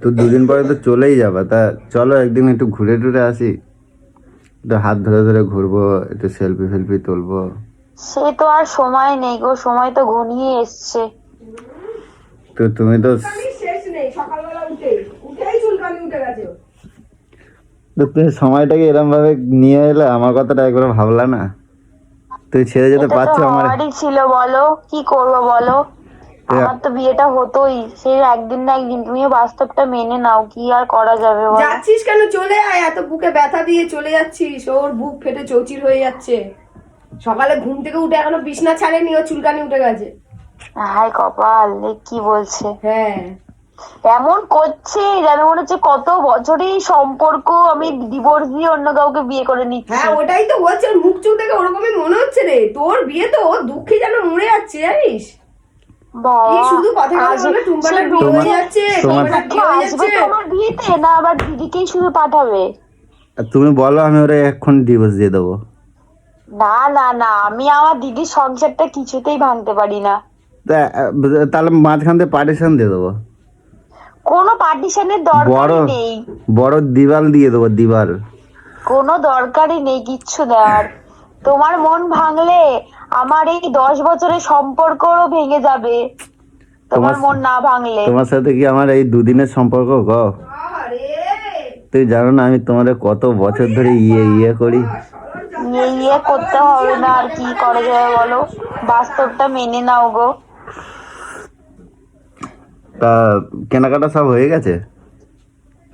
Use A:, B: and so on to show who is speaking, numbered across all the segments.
A: তো দুদিন পরে তো চলেই যাবে। তা চলো একদিন একটু ঘুরে টুরে আসি। একটু হাত ধরে ধরে ঘুরবো একটু সেলফি ফেলফি তুলবো।
B: সে তো আর সময় নেই গো সময় তো ঘনিয়ে এসছে।
A: তো তুমি তো
C: শেষ নেই সকালবেলা উঠে উঠেই চুলকানি উঠে গেছে। ওর।
A: তো তুমি সময়টাকে এরম ভাবে নিয়ে এলে আমার কথাটা একবার ভাবলা না? তুই ছেড়ে যেতে পারছ আমার
B: ছিল বলো কি করব বলো? আমার তো বিয়েটা হতোই। সে একদিন না একদিন। তুমিও বাস্তবটা মেনে নাও কি আর করা যাবে বলো?
C: যাচ্ছিস কেন? চলে আয়। এত বুকে ব্যথা দিয়ে চলে যাচ্ছিস। ওর বুক ফেটে চৌচির হয়ে যাচ্ছে। সকালে ঘুম থেকে উঠে এখনও বিছনা ছাড়েনি ও চুলকানি উঠে গেছে।
B: হাই কপাল কি বলছে?
C: হ্যাঁ।
B: এমন করছে যেন মনে হচ্ছে কত বছরের সম্পর্ক আমি ডিভোর্স দিয়ে অন্য কাউকে বিয়ে করে নিচ্ছি।
C: হ্যাঁ ওটাই তো বলছে ওর মুখ চুখ দেখে ওরকমই মনে হচ্ছে রে। তোর বিয়ে তো দুঃখে যেন মরে যাচ্ছে জানিস?
A: তুমি বলো আমি ওরা এখন ডিভোর্স দিয়ে দেবো।
B: না না না আমি আমার দিদির সংসারটা কিছুতেই ভাঙতে পারি না।
A: তাহলে মাঝখান থেকে পার্টিশন দিয়ে দেবো।
B: কোনো পার্টিশনের
A: বড়
B: দরকারই নেই।
A: বড় দিবাল দিয়ে দেবো দিবাল
B: কোনো দরকারই নেই কিচ্ছু দেওয়ার তোমার মন ভাঙলে আমার এই দশ বছরের সম্পর্কও ভেঙে যাবে। তোমার মন না ভাঙলে।
A: তোমার সাথে কি আমার এই দুদিনের সম্পর্ক গ? তুই জানো না আমি তোমার কত বছর ধরে ইয়ে ইয়ে করি।
B: ইয়ে ইয়ে করতে হবে না আর কি করা যাবে বলো? বাস্তবটা মেনে নাও গো।
A: তা কেনাকাটা সব হয়ে গেছে?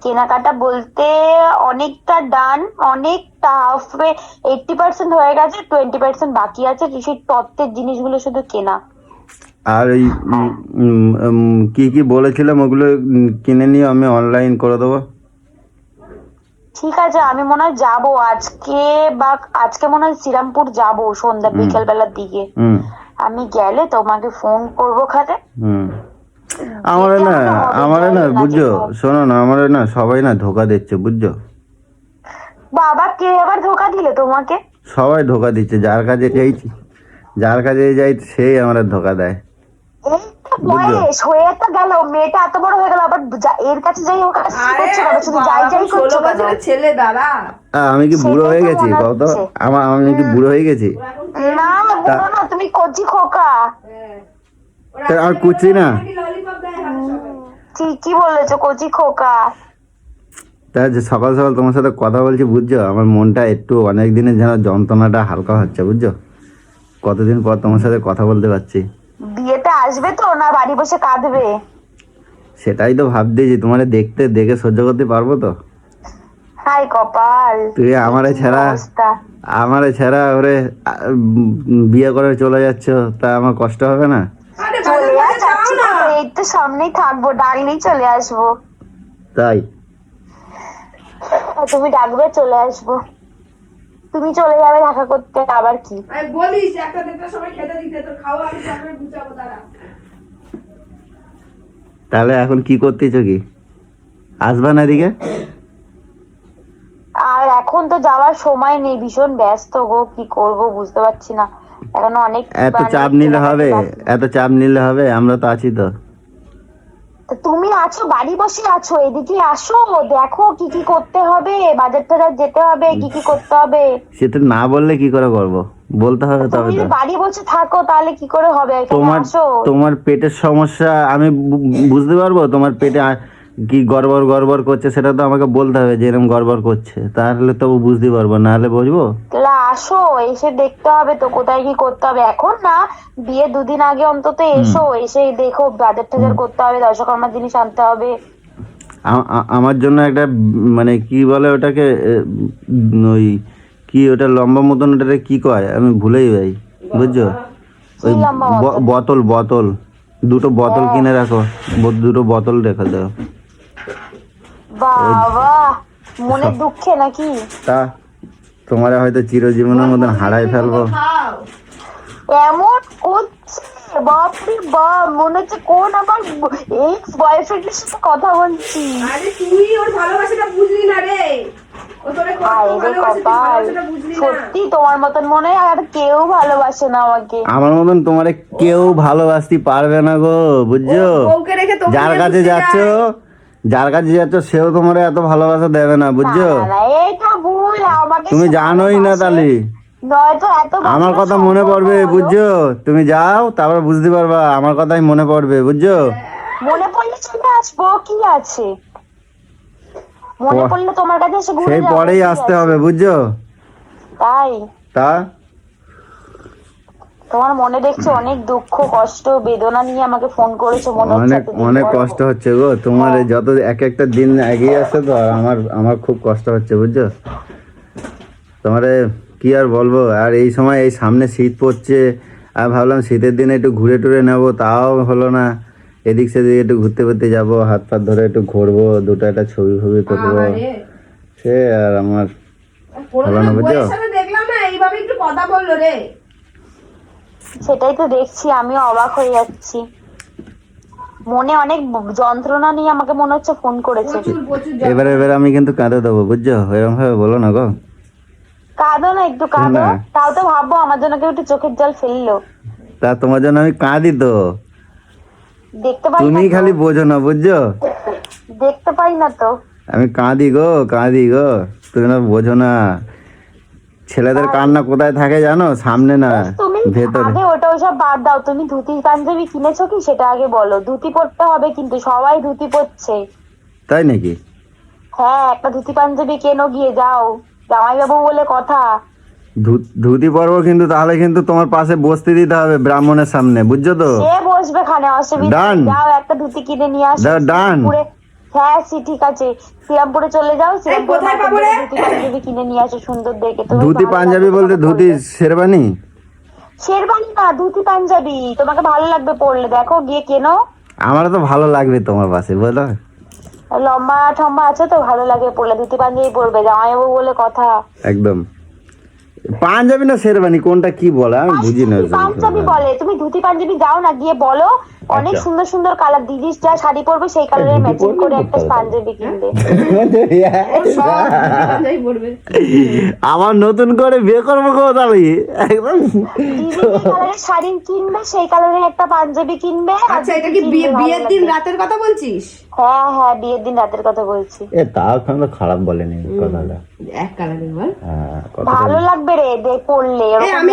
B: কেনাকাটা বলতে অনেকটা ডান অনেকটা হাফে এইটটি পার্সেন্ট হয়ে গেছে টোয়েন্টি পার্সেন্ট বাকি আছে সেই তত্ত্বের জিনিসগুলো শুধু কেনা।
A: আর উম, উম, কি কি বলেছিলাম ওগুলো কিনে নিয়ে আমি অনলাইন করে দেবো?
B: ঠিক আছে আমি মনে হয় যাব আজকে বা আজকে মনে হয় শ্রীরামপুর যাব সন্ধ্যা বিকেল বেলার দিকে। আমি গেলে তোমাকে ফোন করব খাতে।
A: হুম। আমার না আমার না বুঝছ? শোনো না আমার না সবাই না ধোকা দিচ্ছে বুঝছ?
B: বাবা কে আবার ধোকা দিলে তোমাকে?
A: সবাই ধোকা দিচ্ছে যার কাছে যাইছি যার কাছে যাই সেই আমরা ধোকা দেয়।
B: এই তো বয়স হয়ে তো গেল মেয়েটা এত বড় হয়ে গেল আবার যা- এর কাছে যাই ওর কাছে শুধু যাই যাই
C: ষোলো বছরের ছেলে দাঁড়া।
A: আমি কি বুড়ো হয়ে গেছি কত আমার আমি কি বুড়ো হয়ে গেছি?
B: না বুড়ো না তুমি কচি খোকা।
A: তা আর কুচি না?
B: ঠিকই বলেছ কচি খোকা?
A: তা যে সকাল সকাল তোমার সাথে কথা বলছি বুঝছ? আমার মনটা একটু অনেক দিনের যেন যন্ত্রণাটা হালকা হচ্ছে বুঝছ? কতদিন পর তোমার সাথে কথা বলতে পারছি।
B: বিয়েতে আসবে তো না বাড়ি বসে কাঁদবে?
A: সেটাই তো ভাবতেছি তোমার দেখতে দেখে সহ্য করতে পারব তো?
B: হাই কপাল।
A: তুই আমারে ছাড়া আমারে ছাড়া ওরে বিয়ে করে চলে যাচ্ছ তা আমার কষ্ট হবে না
C: আরে
B: চলে
C: বাজার
B: যাও
C: বাজার যাও না
B: এই তো সামনেই থাকব ডাকলেই চলে আসব।
A: তাই?
B: তুমি ডাকবে চলে আসব। তুমি চলে যাবে দেখা করতে আবার কি?
C: বলিস একটা দেড়টার সময় খেতে দিতে তোর খাওয়া আমি তারপরে গুছাবো তারা
A: তাহলে এখন কি করতেছো কি? আসবা না এদিকে?
B: আর এখন তো যাওয়ার সময় নেই ভীষণ ব্যস্ত গো কি করব বুঝতে পারছি না। এখন অনেক
A: এত চাপ নিলে হবে এত চাপ নিলে হবে আমরা তো আছি তো
B: তা। তুমি আছো বাড়ি বসে আছো এদিকে আসো দেখো কি কি করতে হবে বাজার টাজার যেতে হবে কি কি করতে হবে।
A: সেটা না বললে কি করে করব? বলতে হবে তবে
B: তুমি বাড়ি বসে থাকো তাহলে কি করে হবে?
A: তোমার তোমার পেটের সমস্যা আমি বুঝতে পারব? তোমার পেটে কি গড়বড় গড়বড় করছে সেটা তো আমাকে বলতে হবে যে এরকম গড়বড় করছে। তাহলে তো বুঝতে পারব না হলে বুঝব
B: তাহলে আসো এসে দেখতে হবে তো কোথায় কি করতে হবে। এখন না বিয়ে দুদিন আগে অন্তত এসো এসে দেখো বাজার টাজার করতে হবে দশকর্মার জিনিস আনতে হবে।
A: আমার জন্য একটা মানে কি বলে ওটাকে ওই কি ওটা লম্বা মতন ওটাকে কি কয়? আমি ভুলেই যাই বুঝছ? ওই বোতল বোতল। দুটো বোতল কিনে রাখো দুটো বোতল রেখে দাও।
B: বাবা মনের দুঃখে নাকি?
A: তা তোমার হয়তো চিরজীবনের মতন হারাই ফেলব।
B: এমন করছে বাপরে বাপ মনে হচ্ছে কোন আমার এক্স বয়ফ্রেন্ডের সাথে কথা বলছি।
C: আরে তুই ওর ভালোবাসাটা বুঝলি না রে।
B: সত্যি তোমার মতন মনে হয় আর কেউ ভালোবাসে না আমাকে।
A: আমার মতন তোমারে কেউ ভালোবাসতে পারবে না গো বুঝছ? যার কাছে যাচ্ছ। যার কাছে যাচ্ছ সেও তোমার এত ভালোবাসা দেবে না বুঝছ? তুমি জানোই না। তাহলে আমার কথা মনে পড়বে বুঝছ? তুমি যাও তারপর বুঝতে পারবা আমার কথাই মনে পড়বে বুঝছ?
B: মনে পড়লে চলে আসব কি আছে? মনে পড়লে তোমার কাছে এসে ঘুরে
A: সেই পরেই আসতে হবে বুঝছ?
B: তাই।
A: তা
B: তোমার মনে দেখছি অনেক দুঃখ কষ্ট বেদনা নিয়ে আমাকে ফোন করেছ মনে হচ্ছে
A: অনেক অনেক কষ্ট হচ্ছে গো। তোমার যত এক একটা দিন এগিয়ে আসছে তো আর আমার আমার খুব কষ্ট হচ্ছে বুঝছ? তোমারে কি আর বলব? আর এই সময় এই সামনে শীত পড়ছে আর ভাবলাম শীতের দিনে একটু ঘুরে টুরে নেব তাও হলো না। এদিক সেদিক একটু ঘুরতে ঘুরতে যাব হাত পাত ধরে একটু ঘুরবো দুটো একটা ছবি ফবি
C: করব।
A: সে আর আমার ভালো না বুঝছ?
C: দেখলাম না এইভাবে একটু কথা বলল রে।
B: সেটাই তো দেখছি আমিও অবাক হয়ে যাচ্ছি। মনে অনেক যন্ত্রণা নিয়ে আমাকে মনে হচ্ছে ফোন করেছে।
A: এবারে এবারে আমি কিন্তু কাঁদে দেবো বুঝছ? এরকম ভাবে বলো না গো।
B: কাঁদো না একটু কাঁদো। তাও তো ভাববো আমার জন্য কেউ একটু চোখের জল ফেলল।
A: তা তোমার জন্য আমি কাঁদি তো।
B: দেখতে পাই
A: তুমি খালি বোঝো না বুঝছ?
B: দেখতে পাই না তো।
A: আমি কাঁদি গো কাঁদি গো। তুমি না বোঝো না। ছেলেদের কান্না কোথায় থাকে জানো? সামনে না। ভেতরে।
B: আগে ওটা ওসব বাদ দাও তুমি ধুতি পাঞ্জাবি কিনেছো কি? সেটা আগে বলো। ধুতি পরতে হবে কিন্তু সবাই ধুতি পরছে।
A: তাই নাকি?
B: হ্যাঁ একটা ধুতি পাঞ্জাবি কেনো গিয়ে যাও। জামাইবাবু বলে কথা।
A: ধুতি পরবো কিন্তু তাহলে কিন্তু তোমার পাশে বসতে দিতে হবে ব্রাহ্মণের সামনে বুঝছ তো?
B: সে বসবে খানে অসুবিধা নেই। যাও একটা ধুতি কিনে নিয়ে আসো. শ্রীরামপুরে হ্যাঁ সে ঠিক আছে। শ্রীরামপুরে চলে যাও শ্রীরামপুরে
C: কোথায় পাবো রে?
B: ধুতি পাঞ্জাবি কিনে নিয়ে আসো সুন্দর দেখে। তুমি
A: ধুতি পাঞ্জাবি বলতে ধুতি। শেরবানি
B: শেরবানি না ধুতি পাঞ্জাবি তোমাকে ভালো লাগবে পরলে। দেখো গিয়ে কেনো।
A: আমার তো ভালো লাগবে তোমার পাশে বলো।
B: লম্বা ঠম্বা আছে তো ভালো লাগে পরলে। ধুতি পাঞ্জাবি পরবে জামাইবাবু বলে কথা।
A: একদম। পাঞ্জাবি না শেরবানি কোনটা কি বলে আমি বুঝি না
B: পাঞ্জাবি বলে তুমি ধুতি পাঞ্জাবি যাও না গিয়ে বলো। অনেক
A: আচ্ছা।
B: সুন্দর সুন্দর কালার দিদি যা শাড়ি পরবে সেই কালারের ম্যাচিং করে একটা পাঞ্জাবি কিনবে
C: পরবে
A: আমার নতুন করে বিয়ে করব গো তাহলে একদম।
B: কালারের শাড়ি কিনবে সেই কালারের একটা পাঞ্জাবি কিনবে
C: আচ্ছা এটা কি বিয়ের দিন রাতের কথা বলছিস?
B: হ্যাঁ হ্যাঁ বিয়ের দিন রাতের কথা বলছি।
A: এ তাও কিন্তু খারাপ বলেনি কথাটা।
C: এক কালারের বল।
A: হ্যাঁ
B: ভালো লাগবে রে এরকম
C: আমি